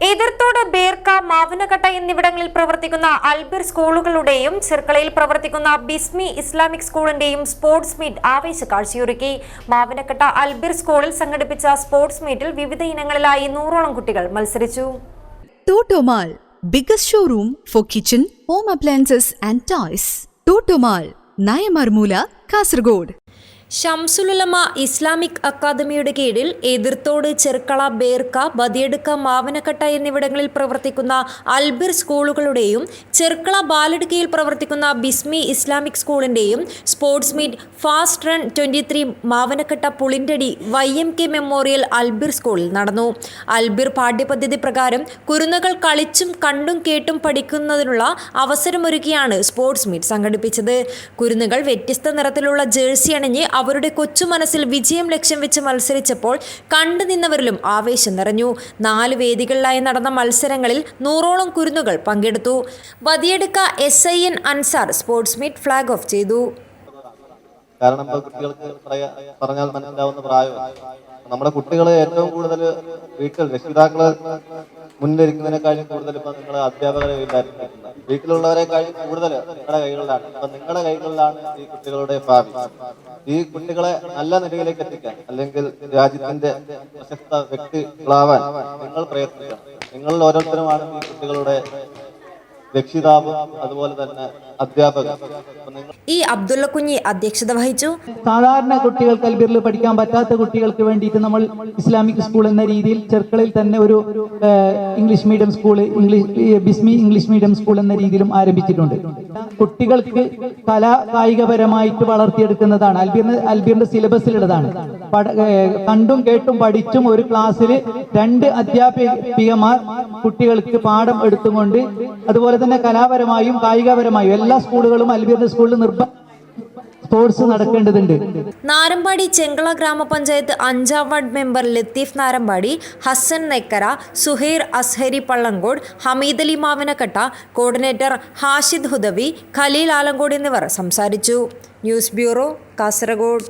എതിർത്തോട് ബേർക്ക മാവനക്കട്ട എന്നിവിടങ്ങളിൽ പ്രവർത്തിക്കുന്ന അൽബിർ സ്കൂളുകളുടെയും ചെർക്കളയിൽ പ്രവർത്തിക്കുന്ന ബിസ്മി ഇസ്ലാമിക് സ്കൂളിന്റെയും സ്പോർട്സ് മീറ്റ് ആവേശ കാഴ്ചയൊരുക്കി മാവനക്കട്ട അൽബിർ സ്കൂളിൽ സംഘടിപ്പിച്ച സ്പോർട്സ് മീറ്റിൽ വിവിധ ഇനങ്ങളിലായി നൂറോളം കുട്ടികൾ മത്സരിച്ചു Totomall biggest showroom for kitchen home appliances and toys. Totomall Nayamarmula, Kasargod. Shamsul Ulama Islamic അക്കാദമിയുടെ കീഴിൽ എതിർത്തോട് ചെറുക്കള ബേർക്ക ബദിയടുക്ക മാവനക്കട്ട എന്നിവിടങ്ങളിൽ പ്രവർത്തിക്കുന്ന അൽബിർ സ്കൂളുകളുടെയും ചെറുക്കള ബാലടുക്കയിൽ പ്രവർത്തിക്കുന്ന Bismi Islamic സ്കൂളിന്റെയും sports meet fast run twenty three Mavanakatta Pulintadi Y M K memorial Albir സ്കൂളിൽ നടന്നു. അൽബിർ പാഠ്യപദ്ധതി പ്രകാരം കുരുന്നുകൾ കളിച്ചും കണ്ടും കേട്ടും പഠിക്കുന്നതിനുള്ള അവസരമൊരുക്കിയാണ് സ്പോർട്സ് മീറ്റ് സംഘടിപ്പിച്ചത്. കുരുന്നുകൾ വ്യത്യസ്ത നിറത്തിലുള്ള ജേഴ്സി അണിഞ്ഞ് അവരുടെ കൊച്ചു മനസ്സിൽ വിജയം ലക്ഷ്യം വെച്ച് മത്സരിച്ചപ്പോൾ കണ്ടുനിന്നവരിലും ആവേശം നിറഞ്ഞു. നാല് വേദികളിലായി നടന്ന മത്സരങ്ങളിൽ നൂറോളം കുരുന്നുകൾ പങ്കെടുത്തു. വതിയെടുക്ക S I N Ansar sports meet flag off ചെയ്തു. കാരണം ഇപ്പൊ കുട്ടികൾക്ക് പറഞ്ഞാൽ മനസ്സിലാവുന്ന പ്രായമാണ്. നമ്മുടെ കുട്ടികളെ ഏറ്റവും കൂടുതൽ വീട്ടിൽ രക്ഷിതാക്കളെ മുന്നിലിരിക്കുന്നതിനേക്കാളും കൂടുതൽ ഇപ്പൊ നിങ്ങൾ അധ്യാപകരെ കയ്യിലായിരിക്കും വീട്ടിലുള്ളവരെക്കാളും കൂടുതൽ നിങ്ങളുടെ കൈകളിലാണ്. ഇപ്പൊ നിങ്ങളുടെ കൈകളിലാണ് ഈ കുട്ടികളുടെ ഭാവി. ഈ കുട്ടികളെ നല്ല നിലയിലേക്ക് എത്തിക്കാൻ അല്ലെങ്കിൽ രാജ്യത്തിന്റെ പ്രശസ്ത വ്യക്തികളാവാൻ നിങ്ങൾ പ്രയത്നിക്കണം. നിങ്ങളിൽ ഓരോരുത്തരുമാണ് ഈ കുട്ടികളുടെ രക്ഷിതാവും അതുപോലെ തന്നെ അധ്യാപകർ ഈ ഇ അബ്ദുള്ള കുഞ്ഞി അധ്യക്ഷത വഹിച്ചു. സാധാരണ കുട്ടികൾക്ക് അൽബിറിൽ പഠിക്കാൻ പറ്റാത്ത കുട്ടികൾക്ക് വേണ്ടിയിട്ട് നമ്മൾ ഇസ്ലാമിക് സ്കൂൾ എന്ന രീതിയിൽ ചെർക്കളയിൽ തന്നെ ഒരു English medium school English Bismi English medium school എന്ന രീതിയിലും ആരംഭിച്ചിട്ടുണ്ട്. കുട്ടികൾക്ക് കലാ കായികപരമായിട്ട് വളർത്തിയെടുക്കുന്നതാണ്. അൽബിറിന് അൽബിറിന്റെ സിലബസിലുള്ളതാണ്. പഠ- ഏഹ്, കണ്ടും കേട്ടും പഠിച്ചും ഒരു ക്ലാസ്സിൽ രണ്ട് അധ്യാപികമാർ കുട്ടികൾക്ക് പാഠം എടുത്തുകൊണ്ട് അതുപോലെ തന്നെ കലാപരമായും കായികപരമായും എല്ലാ സ്കൂളുകളും അൽബിയർ സ്കൂളിൽ നിർബന്ധം സ്പോർട്സ് നടക്കേണ്ടതുണ്ട്. നാരമ്പാടി ചെങ്കള ഗ്രാമപഞ്ചായത്ത് അഞ്ചാം ward member Latheef Narampady Hasan Nekkara Suhair Azhari Pallangode Hameed Ali Mavanakatta coordinator Hashid Hudawi Khaleel Alangode എന്നിവർ സംസാരിച്ചു. News bureau Kasaragod.